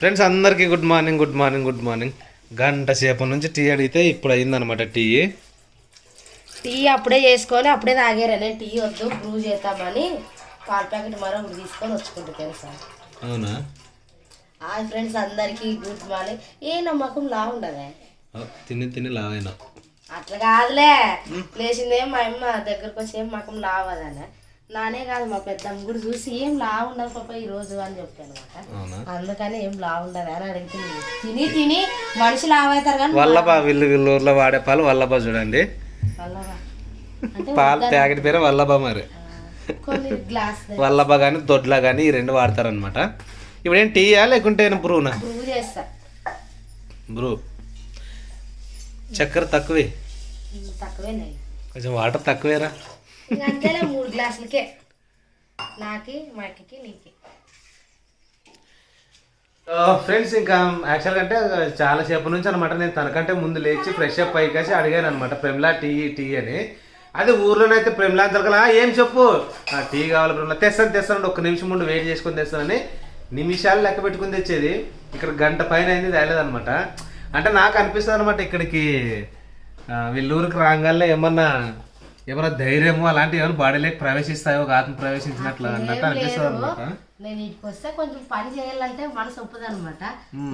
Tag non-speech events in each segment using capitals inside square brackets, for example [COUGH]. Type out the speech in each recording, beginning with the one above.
Friends అందరికీ good morning good morning good morning గంట సేపు నుంచి టీ అడిగితే ఇప్పుడు అయిందనమాట టీ. టీ అప్పుడే చేసుకొని అప్పుడే తాగారు. నేను టీ వద్దు బ్రూ చేద్దామని పాల ప్యాకెట్ మరొకటి తీసుకొని వచ్చుకుంటా తెలుసా? అవునా? హాయ్ ఫ్రెండ్స్ అందరికీ గుడ్ మార్నింగ్. ఏ నమ్మకం లా ఉండదే? తిని తిని లావైనా. అట్లా కాదులే. లేచిందేం మా అమ్మ దగ్గరకు వచ్చి ఏం మకం లావదనే నానే కాదు మా పెద్దమ్మ. కూడా చూసి ఏం లా ఉండదు పాప ఈ రోజు అని చెప్పాను అనమాట. అందుకని ఏం లా ఉండదు అని అడుగుతుంది తిని తిని మనిషి లావవుతారు కానీ వల్లభ వీళ్ళు వీళ్ళు ఊర్లో వాడే పాలు వల్లభ చూడండి. పాలు ప్యాకెట్ పేరు వల్లభ మరి. వల్లభ కానీ దొడ్ల కానీ ఈ రెండు వాడతారనమాట ఇప్పుడు ఏం టీయా లేకుంటే బ్రూనా? బ్రూ చేస్తా. బ్రూ. చక్కెర తక్కువే. కొంచెం వాటర్ తక్కువేరా? ఇంక మూడు గ్లాసులకే. నాకి మాకి నీకి. ఫ్రెండ్స్ ఇంకా యాక్చువల్గా అంటే చాలా సేపు నుంచి అనమాట నేను తనకంటే ముందు లేచి ఫ్రెష్ అప్ అయ్యేసి అడిగాను అనమాట ప్రెమ్లా టీ టీ అని. అదే ఊర్లోనైతే ప్రెమ్లా దొరకలా? ఏం చెప్పు? "ఆ, టీ కావాలి ప్రెమ్లా. తెస్తాను తెస్తాను ఒక్క నిమిషం ముందు వెయిట్ చేసుకొని తెస్తానని నిమిషాలు లెక్క పెట్టుకుని తెచ్చేది. ఇక్కడ గంట పైన అయింది తేలేదనమాట అంటే నాకు అనిపిస్తుంది అనమాట ఇక్కడికి ఆ, వీళ్ళ ఊరికి రాగానే ఏమన్నా ఏమన్నా ధైర్యము అలాంటివి ఏమైనా బాడీలోకి ప్రవేశిస్తాయో ఒక ఆత్మ ప్రవేశించినట్లు అన్నట్టు అనిపిస్తుంది అనమాట నేను ఇటుకు వస్తే కొంచెం పని చేయాలంటే మనసు ఒప్పదు అనమాట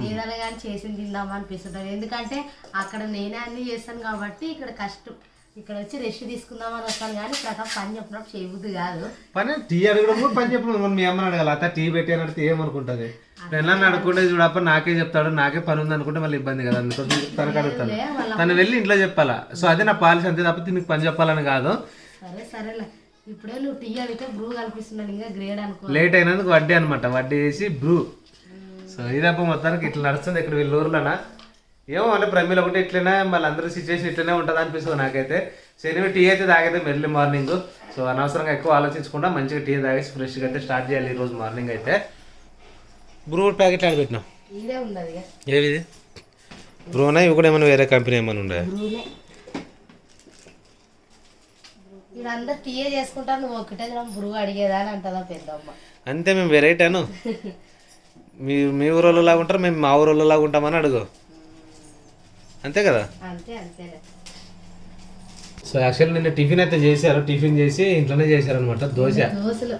ఏదైనా కానీ చేసింది తిందామా అనిపిస్తుంటుంది ఎందుకంటే అక్కడ నేనే అన్ని చేస్తాను కాబట్టి ఇక్కడ కష్టం. ఇక్కడ వచ్చి రెస్ట్ తీసుకుందామని వస్తాను కానీ ప్రథమ పని చెప్పినప్పుడు చేయబుద్ది కాదు. పని టీ అడగడం కూడా పని చెప్పడం మనం అమ్మని అడగాలి అత్త టీ పెట్టి అని అడిగితే ఏమనుకుంటుంది? పెళ్ళని అడుగుకుంటే చూడప్ప నాకే చెప్తాడు నాకే పని ఉంది అనుకుంటే మళ్ళీ ఇబ్బంది కదా అందుకోసం తనకు అడుగుతాను. తను వెళ్ళి ఇంట్లో చెప్పాలా? సో అదే నా పాలసీ అంతే తప్ప నీకు పని చెప్పాలని కాదు. సరే సరేలే. ఇప్పుడే నువ్వు టీ అడిగితే బ్రూ కల్పిస్తున్నాను ఇంకా గ్రేడ్ అనుకో. లేట్ అయినందుకు వడ్డీ అనమాట వడ్డీ వేసి బ్రూ. సో ఇదప్ప మొత్తానికి ఇట్లా నడుస్తుంది ఇక్కడ వీళ్ళ ఊర్లోనా? ఏమో అంటే ప్రమిళ ఒకటి ఇట్లనే మళ్ళీ అందరూ సిచ్యువేషన్ ఇట్లనే ఉంటుంది అనిపిస్తుంది నాకైతే. శనివి టీ అయితే తాగైతే మెర్లీ మార్నింగ్. సో అనవసరంగా ఎక్కువ ఆలోచించకుండా మంచిగా టీ తాగేసి ఫ్రెష్గా అయితే స్టార్ట్ చేయాలి ఈరోజు మార్నింగ్ అయితే. బ్రూ ప్యాకెట్ ఆడ పెట్టినాం. ఏది బ్రూనా? ఇవి కూడా ఏమైనా వేరే కంపెనీ ఏమైనా ఉండే? అంతే మేము వెరైటీ అను. [LAUGHS] మీ మీ ఊరోళ్ళు లాగా ఉంటారు మేము మా ఊరోళ్ళు లాగా ఉంటామని అడుగు. అంతే కదా? అంతే అంతేలే. సో యాక్చువల్లీ నిన్న టిఫిన్ అయితే చేశారు టిఫిన్ చేసి ఇంట్లోనే చేశారనమాట దోశ. దోశలు.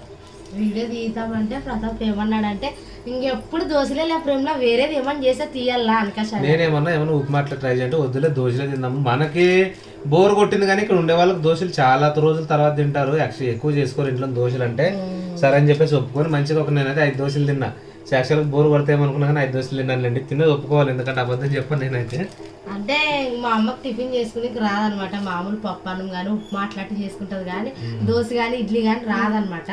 వీడియో తీద్దామంటే ప్రతాప్ ఏమన్నాడంటే ఇంకెప్పుడు దోశలే లే ప్రేమలో వేరేది ఏమన్నా చేస్తే తీయాలా అనుకషాలు నేనేమన్నా ఏమన్నా ఉప్మా అట్లా ట్రై చేయంటే వద్దులే దోశలే తిందాము మనకి బోర్ కొట్టింది కానీ ఇక్కడ ఉండే వాళ్ళకి దోశలు చాలా రోజుల తర్వాత తింటారు. యాక్చువల్లీ ఎక్కువ చేసుకోరు ఇంట్లో దోశలు అంటే. సరే అని చెప్పేసి ఒప్పుకొని మంచిగా ఒక నేనైతే ఐదు దోశలు తిన్నా. సో యాక్చువల్గా బోర్ కొడితే ఏమనుకున్నా కానీ ఐదు దోశలు తిన్నానులేండి. తిన్నది ఒప్పుకోవాలి ఎందుకంటే అబద్ధం చెప్పాను నేనైతే. అంటే మా అమ్మకి టిఫిన్ చేసుకుని రాదనమాట. మామూలు పప్పు అన్నం కానీ ఉప్మా అట్లాంటివి చేసుకుంటది కానీ దోశ కానీ ఇడ్లీ కానీ రాదనమాట.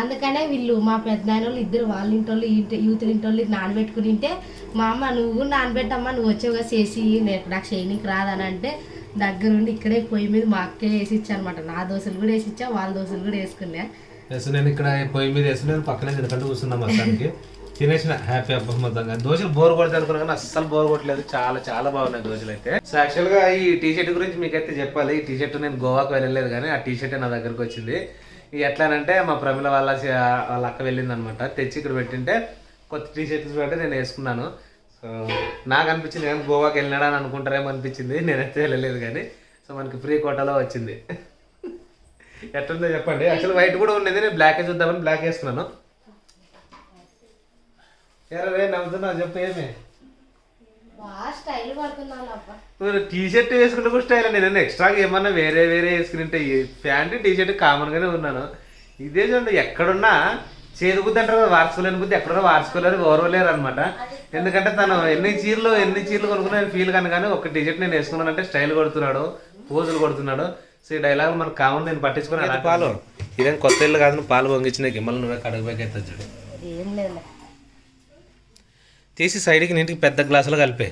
అందుకనే వీళ్ళు మా పెద్ద వాళ్ళు ఇద్దరు వాళ్ళ ఇంటోళ్ళు ఇంటి యూత్ ఇంటోళ్ళు నానబెట్టుకుని తింటే మా అమ్మ నువ్వు నానబెట్టమ్మా నువ్వు వచ్చేవిగా చేసి నేను నాకు చేయనీకి రాదని? అంటే దగ్గరుండి ఇక్కడే పొయ్యి మీద మా అక్కే వేసి ఇచ్చా అనమాట నా దోశలు కూడా వేసి ఇచ్చా వాళ్ళ దోశలు కూడా వేసుకున్నా. నేను ఇక్కడ పొయ్యి మీద వేసి నేను పక్కనే తినకంటే కూర్చున్నా మొత్తానికి. [LAUGHS] తినేసిన హ్యాపీ అబ్బా దోశలు బోర్ కొడితే అనుకున్నా కానీ అస్సలు బోర్ కొట్టలేదు. చాలా చాలా బాగున్నాయి దోశలు అయితే. సో యాక్చువల్గా ఈ టీ షర్ట్ గురించి మీకైతే చెప్పాలి. ఈ టీ షర్ట్ నేను గోవాకు వెళ్ళలేదు కానీ ఆ టీ షర్ట్ నా దగ్గరకు వచ్చింది. ఇది ఎట్లానంటే మా ప్రమిల వాళ్ళ వాళ్ళ అక్క వెళ్ళింది అనమాట తెచ్చి ఇక్కడ పెట్టింటే కొత్త టీ షర్ట్స్ పెట్టి నేను వేసుకున్నాను. సో నాకు అనిపించింది కానీ గోవాకి వెళ్ళినాడా అని అనుకుంటారేమో అనిపించింది. నేనైతే వెళ్ళలేదు కానీ. సో మనకి ఫ్రీ కోటాలో వచ్చింది. [LAUGHS] ఎట్లుందో చెప్పండి. యాక్చువల్ వైట్ కూడా ఉండేది. నేను బ్లాక్ చూద్దామని బ్లాక్ వేసుకున్నాను. ఎరా నవ్వుతున్నావు చెప్పు ఏమి? మీరు టీ షర్ట్ వేసుకుంటే కూడా స్టైల్ అండి నేను ఎక్స్ట్రాగా ఏమన్నా వేరే వేరే వేసుకుంటే ప్యాంట్ టీ షర్ట్ కామన్ గానే ఉన్నాను. ఇదే చూడండి ఎక్కడున్నా చేదు బుద్ధి అంటారు కదా వార్చుకోలేని బుద్ధి ఎక్కడున్నా వార్చుకోలేరు ఓర్వలేరు అనమాట ఎందుకంటే తను ఎన్ని చీరలు ఎన్ని చీరలు కొనుక్కున్నా ఫీల్ కాను కానీ ఒక టీ షర్ట్ నేను వేసుకున్నానంటే స్టైల్ కొడుతున్నాడు పోజులు కొడుతున్నాడు. సో ఈ డైలాగ్ మనకు కామన్ నేను పట్టించుకుని. పాలు? ఇదేం కొత్త ఇల్లు కాదు నువ్వు పాలు పొంగించిన గిమ్మలు నువ్వే కడగబోకైతే చూడు ఏం లేదు తీసి సైడ్కి నీటికి పెద్ద గ్లాసులు కలిపే.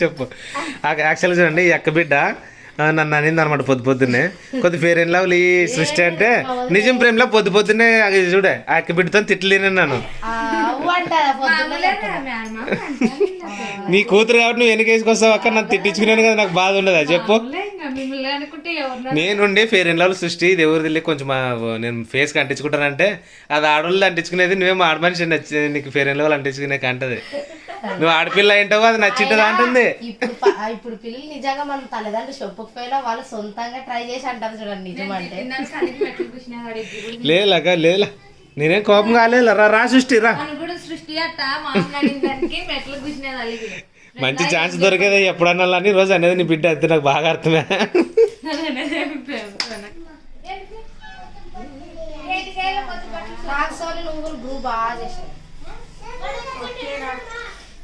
చెప్పు. యాక్చువల్గా చూడండి ఈ అక్క బిడ్డ నన్ను అనింది అనమాట పొద్దు పొద్దున్నే. కొద్ది ఫేర్ అండ్ లవ్లీ సృష్టి అంటే నిజం ప్రేమలో పొద్దు పొద్దున్నే అది చూడే ఆ అక్క బిడ్డతో తిట్టలేను నన్ను నీ కూతురు కాబట్టి నువ్వు వెనకేసుకొస్తావు అక్క నన్ను తిట్టించుకున్నాను కదా నాకు బాధ ఉండదా? చెప్పు. మిమ్మల్ని అనుకుంటే ఎవరు నేనుండి ఫేర్ అండ్ లవ్ సృష్టి ఇది ఎవరు తెలియ కొంచెం నేను ఫేస్కి అంటించుకుంటానంటే అది ఆడవాళ్ళు అంటించుకునేది నువ్వేమో ఆడ మనిషి నచ్చి నీకు ఫేర్ అండ్ లవ్ అంటించుకునే అంటది నువ్వు ఆడపిల్ల ఏంటావు అది నచ్చింటదా అంటుంది. ఇప్పుడు ప- ఆ, ఇప్పుడు పిల్లలు నిజంగా మన తల్లిదండ్రులు చెప్పకపోయినా వాళ్ళు సొంతంగా ట్రై చేసి అంటారు చూడండి నిజం అంటే లేలాక లేలా నేనేం కోపం కాలేదు రా రా సృష్టి రా. కూడా సృష్టి అట్ట మాట్లాడిన దానికి మెట్లు కూర్చునేది అలిగి మంచి ఛాన్స్ దొరికేది ఎప్పుడన్నా అని రోజు అనేది నీ బిడ్డ అయితే నాకు బాగా అర్థమే. నువ్వు గ్రూప్ బాగా చేసావు.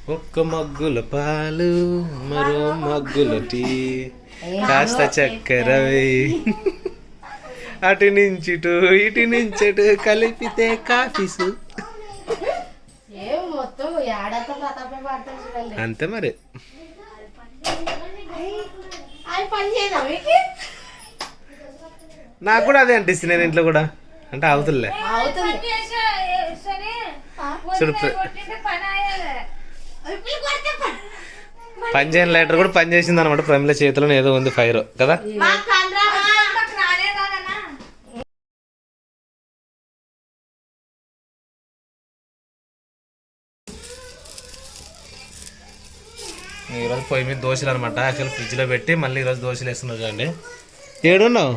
ఒక్క మగ్గుల పాలు మరో మగ్గుల టీ. కాస్త చక్కెర వేయి. అటు నుంచి ఇటు ఇటు నుంచి అటు కలిపితే కాఫీసు అంతే మరి. నాకు కూడా అదే అనిపిస్తుంది నేను ఇంట్లో కూడా. అంటే అవుతులే అవుతుంది చూడు ప్ర- పని చేయని లెటర్ కూడా పని చేసింది అనమాట ప్రమిళ చేతిలో ఏదో ఉంది ఫైర్ కదా? ఈరోజు పొయ్యి మీద దోశలు అనమాట యాక్చువల్ ఫ్రిడ్జ్లో పెట్టి మళ్ళీ ఈరోజు దోశలు వేస్తున్నారు చూడండి ఏడున్నావు?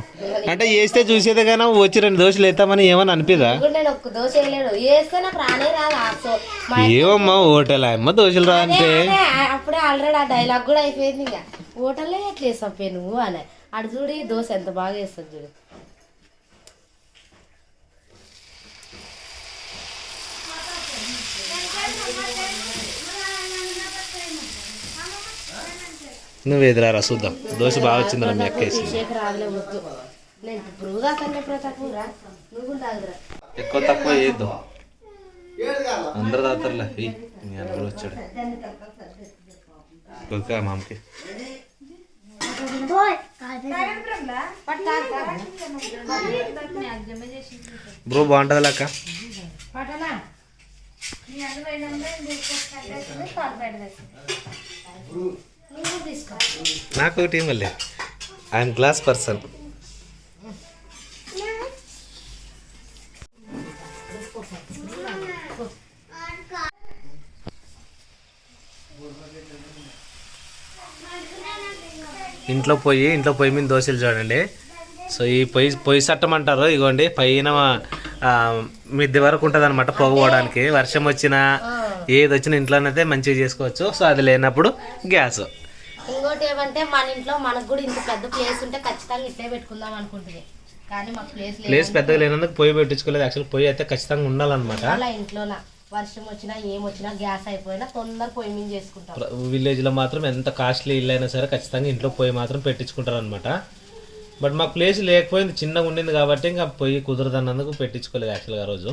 అంటే వేస్తే చూసేదే కానీ వచ్చి రెండు దోశలు వేస్తామని ఏమని అనిపిదా? వేస్తే ఏమమ్మా హోటల్? అమ్మ దోశలు రా అంటే? అప్పుడే ఆల్రెడీ ఆ డైలాగ్ కూడా అయిపోయింది ఇంకా. హోటల్లో ఎట్లా వేసావు నువ్వు? అని. అటు చూడు దోశ ఎంత బాగా వేస్తుంది చూడు. నువ్వు ఎదురారా? చూద్దాం. దోశ బాగా వచ్చిందిరా మీ అక్క వేసింది. ఎక్కువ తక్కువ వేయద్దు. అందరు తాగుతారులే మీ అన్న వచ్చాడు. ఓకే మామకి. బ్రో బాగుంటుంది అక్క. పటనా నాకు ఒకటి మళ్ళీ ఐఎమ్ గ్లాస్ పర్సన్ ఇంట్లో పొయ్యి ఇంట్లో పొయ్యి మీద దోశలు చూడండి. సో ఈ పొయ్యి పొయ్యి చట్టం అంటారు ఇగోండి పైన మిద్ది మిద్దె వరకు ఉంటుంది అనమాట పొగ పోవడానికి. వర్షం వచ్చినా ఏది వచ్చినా ఇంట్లోనైతే మంచిగా చేసుకోవచ్చు. సో అది లేనప్పుడు గ్యాస్. ఇంకోటి ఏమంటే మన ఇంట్లో మనకు కూడా ఇంత పెద్ద ప్లేస్ ఉంటే ఖచ్చితంగా ఇట్లే పెట్టుకుందాం అనుకుంటుంది కానీ మాకు ప్లేస్ ప్లేస్ పెద్దగా లేనందుకు పొయ్యి పెట్టించుకోలేదు. యాక్చువల్ పొయ్యి అయితే ఖచ్చితంగా ఉండాలన్నమాట. అలా ఇంట్లోన? వర్షం వచ్చినా ఏం వచ్చినా గ్యాస్ అయిపోయినా తొందర పొయ్యి మీద చేసుకుంటాం. విలేజ్లో మాత్రం ఎంత కాస్ట్లీ ఇల్లు అయినా సరే ఖచ్చితంగా ఇంట్లో పొయ్యి మాత్రం పెట్టించుకుంటారు అనమాట బట్ మాకు ప్లేస్ లేకపోయింది చిన్నగా ఉండింది కాబట్టి ఇంకా పొయ్యి కుదరదన్నందుకు పెట్టించుకోలేదు యాక్చువల్గా రోజు.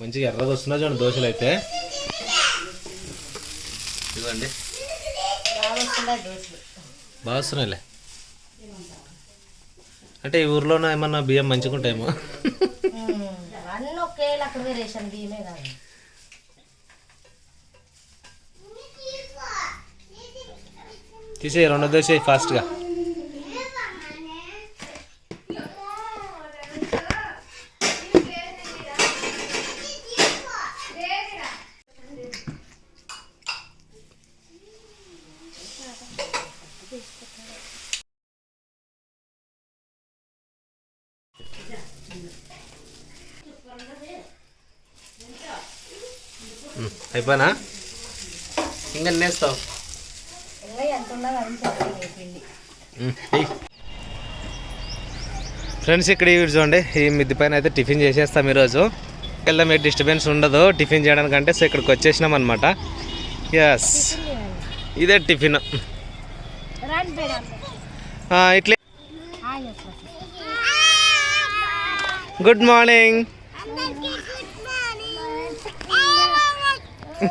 మంచిగా ఎర్రగా వస్తున్నా చూడండి దోశలు అయితే ఇదిగోండి. బాగా వస్తున్నాయిలే. అంటే ఈ ఊర్లోనే ఏమన్నా బియ్యం మంచిగా ఉంటాయేమో. [LAUGHS] ఉమ్, అన్నీ ఒకే అక్కడ రేషన్ బియ్యమే కాదు తీసే రెండో దోశ ఫాస్ట్గా అయిపోయినా? ఇంకా నేస్తావు ఫ్రెండ్స్ ఇక్కడ ఇవి చూడండి ఈ మిద్ది పైన అయితే టిఫిన్ చేసేస్తాం ఈరోజు. వెళ్దాం ఏ డిస్టర్బెన్స్ ఉండదు టిఫిన్ చేయడానికంటే సో ఇక్కడికి వచ్చేసినాం అనమాట ఎస్ ఇదే టిఫిన్. ఇట్లే. గుడ్ మార్నింగ్ [LAUGHS]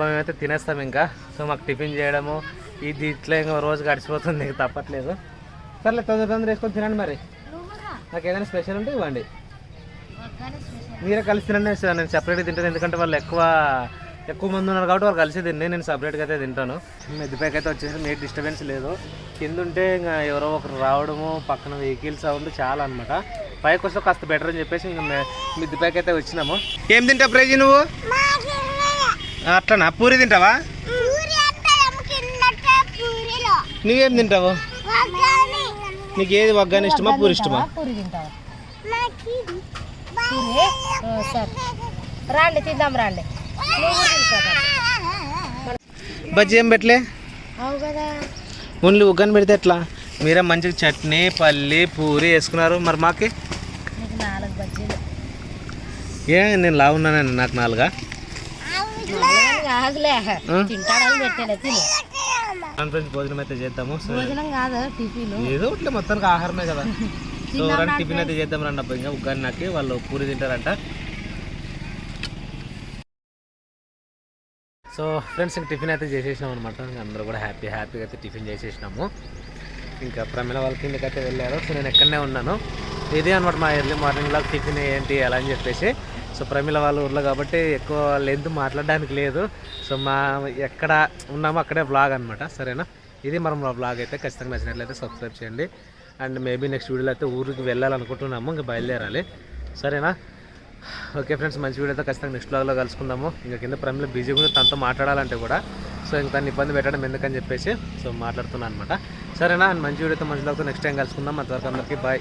మేమైతే తినేస్తాం ఇంకా. సో మాకు టిఫిన్ చేయడము ఇది ఇట్లా ఇంకా రోజు గడిచిపోతుంది ఇంకా తప్పట్లేదు. సర్లే తొందర తొందర వేసుకొని తినండి మరి. నాకు ఏదైనా స్పెషల్ ఉంటే ఇవ్వండి. మీరే కలిసి తినండి నేను సపరేట్గా తింటాను ఎందుకంటే వాళ్ళు ఎక్కువ ఎక్కువ మంది ఉన్నారు కాబట్టి వాళ్ళు కలిసి తిండి నేను సపరేట్గా అయితే తింటాను. మెద్దుపైకి అయితే వచ్చేసి మీ డిస్టర్బెన్స్ లేదు. కింద ఉంటే ఇంకా ఎవరో ఒకరు రావడము పక్కన వెహికల్స్ సౌండ్ చాలా అనమాట పైకి వస్తే కాస్త బెటర్ అని చెప్పేసి ఇంకా మే- మిద్దిపైకి అయితే వచ్చినాము. ఏం తింటావు ప్రేజీ నువ్వు? అట్లనా? పూరి తింటావా? నువ్వేం తింటావు? నీకు ఏది వగ్గాని ఇష్టమా పూరి ఇష్టమా? పూరి తింటావా? పూరి? ఆ, సరే. రాండి తిందాం రాండి? బజ్జీ ఏం పెట్టలే? ఓన్లీ ఉగ్గని పెడితే ఎట్లా? మీరే మంచిగా చట్నీ పల్లి పూరి వేసుకున్నారు. మరి మాకి? ఏ నేను లావున్నానండి నాకు నాలుగా? భోజనం అయితే చేద్దాము. ఏదో ఒకటి మొత్తానికి ఆహారమే కదా. [LAUGHS] సో రండి టిఫిన్ అయితే చేద్దాం రండి అబ్బా ఇంకా ఉగ్గాని నాకు వాళ్ళు పూరి తింటారంట. సో ఫ్రెండ్స్ టిఫిన్ అయితే చేసేసినాం అనమాట అందరూ కూడా హ్యాపీ హ్యాపీగా అయితే టిఫిన్ చేసేసినాము. ఇంకా ప్రమిళ వాళ్ళ కిందకి అయితే వెళ్ళారు. సో నేను ఎక్కడనే ఉన్నాను. ఇదే అనమాట మా ఎర్లీ మార్నింగ్లో టిఫిన్ ఏంటి అలా అని చెప్పేసి. సో ప్రమిళ వాళ్ళ ఊర్లో కాబట్టి ఎక్కువ లెంత్ మాట్లాడడానికి లేదు. సో మా ఎక్కడ ఉన్నామో అక్కడే బ్లాగ్ అనమాట సరేనా? ఇది మనం మా బ్లాగ్ అయితే ఖచ్చితంగా నచ్చినట్లయితే సబ్స్క్రైబ్ చేయండి. అండ్ మేబీ నెక్స్ట్ వీడియోలో అయితే ఊరికి వెళ్ళాలనుకుంటున్నాము ఇంకా బయలుదేరాలి. సరేనా? ఓకే ఫ్రెండ్స్ మంచి వీడియోతో ఖచ్చితంగా నెక్స్ట్ బ్లాగ్లో కలుసుకుందాము. ఇంకా కింద ప్రమిలో బిజీగా ఉంది తనతో మాట్లాడాలంటే కూడా. సో ఇంక తను ఇబ్బంది పెట్టడం ఎందుకని చెప్పేసి సో మాట్లాడుతున్నాను అనమాట సరేనా? మంచి వీడియోతో మంచి బ్లాగ్తో నెక్స్ట్ టైం కలుసుకుందాం. అంతవరకు అందరికీ బాయ్